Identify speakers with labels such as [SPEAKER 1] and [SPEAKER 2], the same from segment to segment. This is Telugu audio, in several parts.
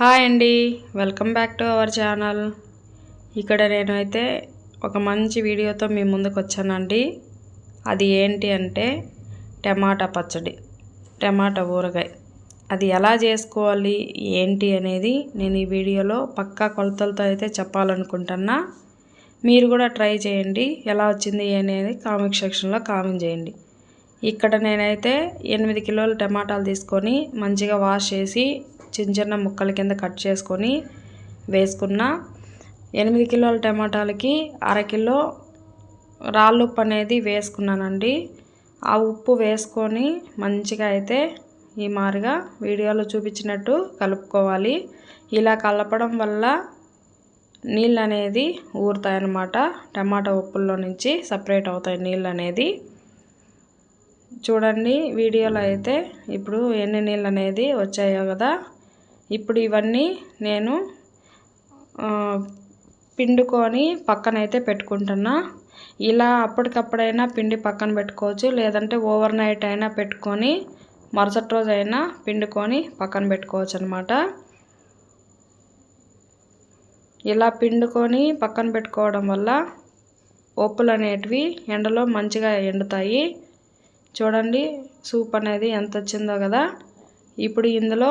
[SPEAKER 1] హాయ్ అండి. Welcome back to our channel. ఇక్కడ నేనైతే ఒక మంచి వీడియోతో మీ ముందుకు వచ్చానండి అది ఏంటి అంటే టమాటా పచ్చడి టమాటా ఊరగాయ. అది ఎలా చేసుకోవాలి ఏంటి అనేది నేను ఈ వీడియోలో పక్కా కొలతలతో అయితే చెప్పాలనుకుంటున్నా. మీరు కూడా ట్రై చేయండి. ఎలా వచ్చింది అనేది కామెంట్ సెక్షన్లో కామెంట్ చేయండి. ఇక్కడ నేనైతే ఎనిమిది కిలోల టమాటాలు తీసుకొని మంచిగా వాష్ చేసి చిన్న చిన్న ముక్కల కింద కట్ చేసుకొని వేసుకున్న ఎనిమిది కిలోల టమాటాలకి అరకిలో రాళ్ళు ఉప్పు అనేది వేసుకున్నానండి. ఆ ఉప్పు వేసుకొని మంచిగా అయితే ఈ మారిగా వీడియోలో చూపించినట్టు కలుపుకోవాలి. ఇలా కలపడం వల్ల నీళ్ళు అనేది ఊరుతాయి అన్నమాట టమాటా ఉప్పుల్లో నుంచి సపరేట్ అవుతాయి నీళ్ళు అనేది. చూడండి వీడియోలో అయితే ఇప్పుడు ఎన్ని నీళ్ళు అనేది వచ్చాయో కదా. ఇప్పుడు ఇవన్నీ నేను పిండుకొని పక్కనైతే పెట్టుకుంటున్నా. ఇలా అప్పటికప్పుడైనా పిండి పక్కన పెట్టుకోవచ్చు. లేదంటే ఓవర్ నైట్ అయినా పెట్టుకొని మరుసటి రోజు అయినా పిండుకొని పక్కన పెట్టుకోవచ్చు అనమాట ఇలా పిండుకొని పక్కన పెట్టుకోవడం వల్ల ఒప్పులు అనేటివి ఎండలో మంచిగా ఎండుతాయి. చూడండి సూప్ అనేది ఎంత వచ్చిందో కదా. ఇప్పుడు ఇందులో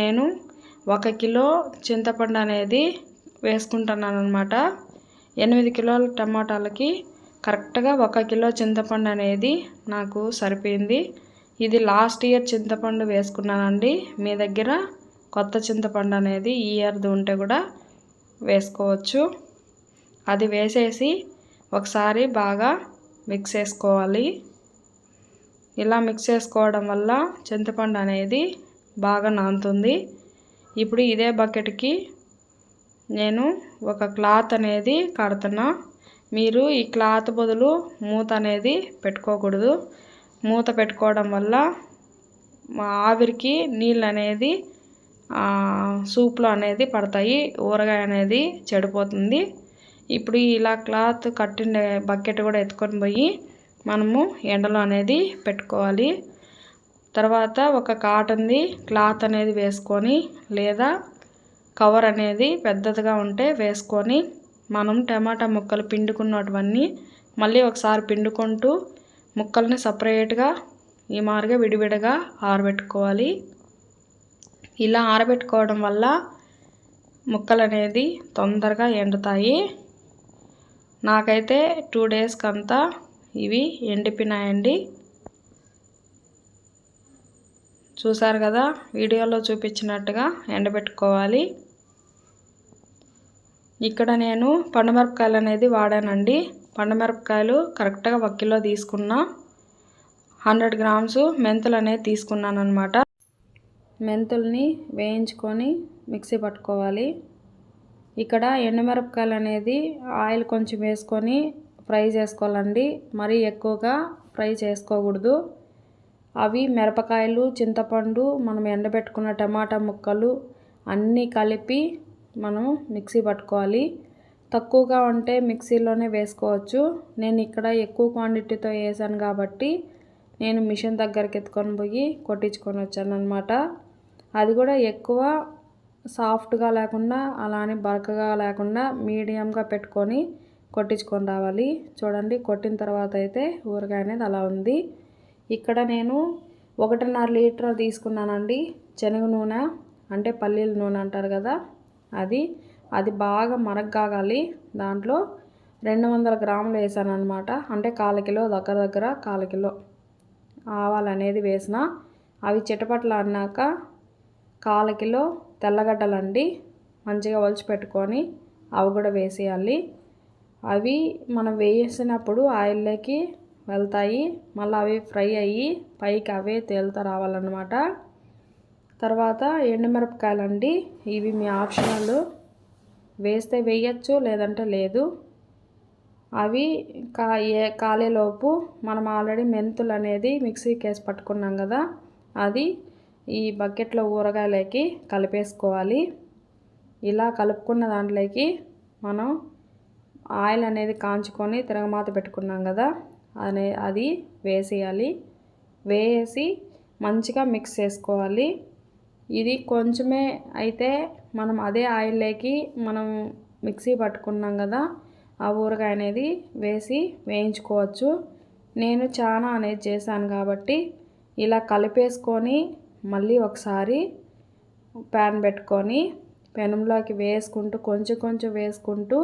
[SPEAKER 1] నేను ఒక కిలో చింతపండు అనేది వేసుకుంటున్నాను అనమాట ఎనిమిది కిలోల టమాటాలకి కరెక్ట్గా ఒక కిలో చింతపండు అనేది నాకు సరిపోయింది. ఇది లాస్ట్ ఇయర్ చింతపండు వేసుకున్నానండి. మీ దగ్గర కొత్త చింతపండు అనేది ఈ ఇయర్ది ఉంటే కూడా వేసుకోవచ్చు. అది వేసేసి ఒకసారి బాగా మిక్స్ చేసుకోవాలి. ఇలా మిక్స్ చేసుకోవడం వల్ల చింతపండు అనేది బాగా నానుతుంది. ఇప్పుడు ఇదే బకెట్కి నేను ఒక క్లాత్ అనేది కడుతున్నా. మీరు ఈ క్లాత్ బదులు మూత అనేది పెట్టుకోకూడదు. మూత పెట్టుకోవడం వల్ల ఆవిరికి నీళ్ళు అనేది సూప్లో అనేది పడతాయి. ఊరగాయ అనేది చెడిపోతుంది. ఇప్పుడు ఇలా క్లాత్ కట్టిన బకెట్ కూడా ఎత్తుకొని పోయి మనము ఎండలో అనేది పెట్టుకోవాలి. తర్వాత ఒక కాటన్ది క్లాత్ అనేది వేసుకొని లేదా కవర్ అనేది పెద్దదిగా ఉంటే వేసుకొని మనం టమాటా ముక్కలు పిండుకున్నటువన్నీ మళ్ళీ ఒకసారి పిండుకుంటూ ముక్కల్ని సపరేట్గా ఈ మారుగా విడివిడిగా ఆరబెట్టుకోవాలి. ఇలా ఆరబెట్టుకోవడం వల్ల ముక్కలు అనేది తొందరగా ఎండుతాయి. నాకైతే టూ డేస్కి అంతా ఇవి ఎండిపోయినాయండి. చూసారు కదా వీడియోలో చూపించినట్టుగా ఎండబెట్టుకోవాలి. ఇక్కడ నేను పండుమిరపకాయలు అనేది వాడానండి. పండుమిరపకాయలు కరెక్ట్గా ఒక కిలో తీసుకున్నా. హండ్రెడ్ గ్రామ్స్ మెంతులు అనేది తీసుకున్నాను అనమాట మెంతుల్ని వేయించుకొని మిక్సీ పట్టుకోవాలి. ఇక్కడ ఎండుమిరపకాయలు అనేది ఆయిల్ కొంచెం వేసుకొని ఫ్రై చేసుకోవాలండి. మరీ ఎక్కువగా ఫ్రై చేసుకోకూడదు. అవి మిరపకాయలు చింతపండు మనం ఎండబెట్టుకున్న టమాటా ముక్కలు అన్నీ కలిపి మనం మిక్సీ పట్టుకోవాలి. తక్కువగా ఉంటే మిక్సీలోనే వేసుకోవచ్చు. నేను ఇక్కడ ఎక్కువ క్వాంటిటీతో వేసాను కాబట్టి నేను మిషన్ దగ్గరికి ఎత్తుకొని పోయి కొట్టించుకొని వచ్చాను అనమాట అది కూడా ఎక్కువ సాఫ్ట్గా లేకుండా అలానే బరకగా లేకుండా మీడియంగా పెట్టుకొని కొట్టించుకొని రావాలి. చూడండి కొట్టిన తర్వాత అయితే ఊరగాయ అనేది అలా ఉంది. ఇక్కడ నేను ఒకటిన్నర లీటర్ తీసుకున్నానండి శనగ నూనె అంటే పల్లీల నూనె అంటారు కదా అది. అది బాగా మరగ్గాగాలి. దాంట్లో రెండు వందల గ్రాములు వేసాను అనమాట అంటే కాల కిలో దగ్గర దగ్గర కాల కిలో ఆవాలు అనేది వేసిన. అవి చిటపట్లు అన్నాక కాల కిలో తెల్లగడ్డలండి మంచిగా ఒలిచి పెట్టుకొని అవి కూడా వేసేయాలి. అవి మనం వేసినప్పుడు ఆయిల్లోకి వెళ్తాయి. మళ్ళీ అవి ఫ్రై అయ్యి పైకి అవే తేలుతా రావాలన్నమాట. తర్వాత ఎండుమిరపకాయలు అండి ఇవి మీ ఆప్షనల్. వేస్తే వేయచ్చు లేదంటే లేదు. అవి కా ఏ కాలేలోపు మనం ఆల్రెడీ మెంతులు అనేది మిక్సీకి వేసి పట్టుకున్నాం కదా అది ఈ బకెట్లో ఊరగాయలకి కలిపేసుకోవాలి. ఇలా కలుపుకున్న దాంట్లోకి మనం ఆయిల్ అనేది కాంచుకొని తిరగమాత పెట్టుకున్నాం కదా అనే అది వేసేయాలి. వేసి మంచిగా మిక్స్ చేసుకోవాలి. ఇది కొంచెమే అయితే మనం అదే ఆయిల్లోకి మనం మిక్సీ పట్టుకున్నాం కదా ఆ ఊరగాయ అనేది వేసి వేయించుకోవచ్చు. నేను చాలా అనేది చేశాను కాబట్టి ఇలా కలిపేసుకొని మళ్ళీ ఒకసారి ప్యాన్ పెట్టుకొని పెనంలోకి వేసుకుంటూ కొంచెం కొంచెం వేసుకుంటూ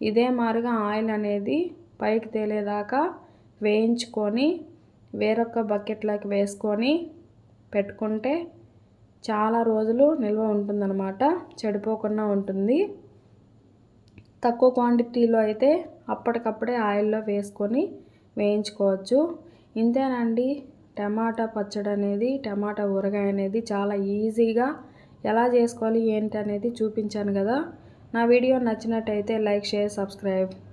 [SPEAKER 1] ఇదే మారుగా ఆయిల్ అనేది పైకి తేలేదాకా వేయించుకొని వేరొక బకెట్లోకి వేసుకొని పెట్టుకుంటే చాలా రోజులు నిల్వ ఉంటుందన్నమాట చెడిపోకుండా ఉంటుంది. తక్కువ క్వాంటిటీలో అయితే అప్పటికప్పుడే ఆయిల్లో వేసుకొని వేయించుకోవచ్చు. ఇంతేనండి టమాటా పచ్చడి అనేది టమాటా ఊరగాయ అనేది చాలా ఈజీగా ఎలా చేసుకోవాలి ఏంటి అనేది చూపించాను కదా. నా వీడియో నచ్చినట్టయితే లైక్ షేర్ సబ్స్క్రైబ్.